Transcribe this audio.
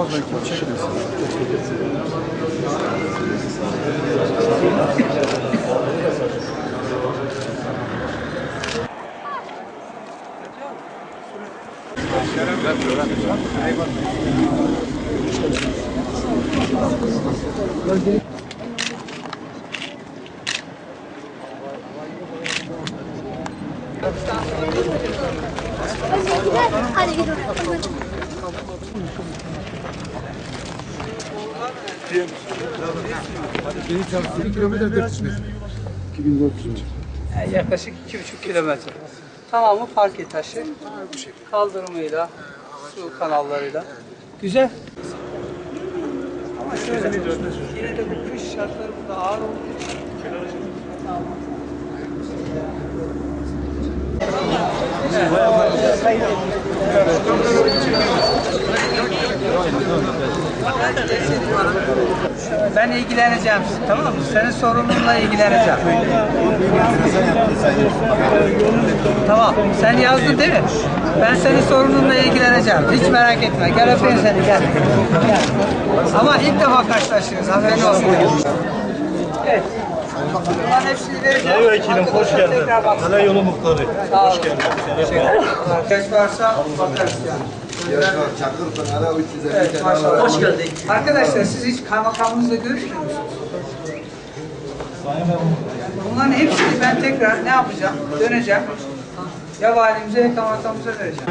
olmaz belki çekmesin. Eyvallah. Hadi gidelim. Yani yaklaşık iki buçuk kilometre. Tamamı parke taşı. Kaldırımıyla, su kanallarıyla. Güzel. Ama şöyle, yine de bu kış şartları burada ağır olduğu için. Ben ilgileneceğim, tamam mı? Senin sorununla ilgileneceğim. Tamam, sen yazdın değil mi? Ben senin sorununla ilgileneceğim. Hiç merak etme. Gel öpeyim seni, gel. gel. Ama ilk defa karşılaşıyoruz, haberin olsun. Evet. Bunların hepsini vereceğim. Sayın Vekilim hoş geldin. Hala yolu muhtarı. Hoş geldin. Geç varsa bakarız yani. Çakır Pınar'a 350 Evet, tane maşallah. var. Hoş geldin. Arkadaşlar siz hiç kaymakamınızla görüşmüyor musunuz? Bunların hepsini ben tekrar ne yapacağım? Döneceğim. Ya valimize ya kaymakamımıza vereceğim.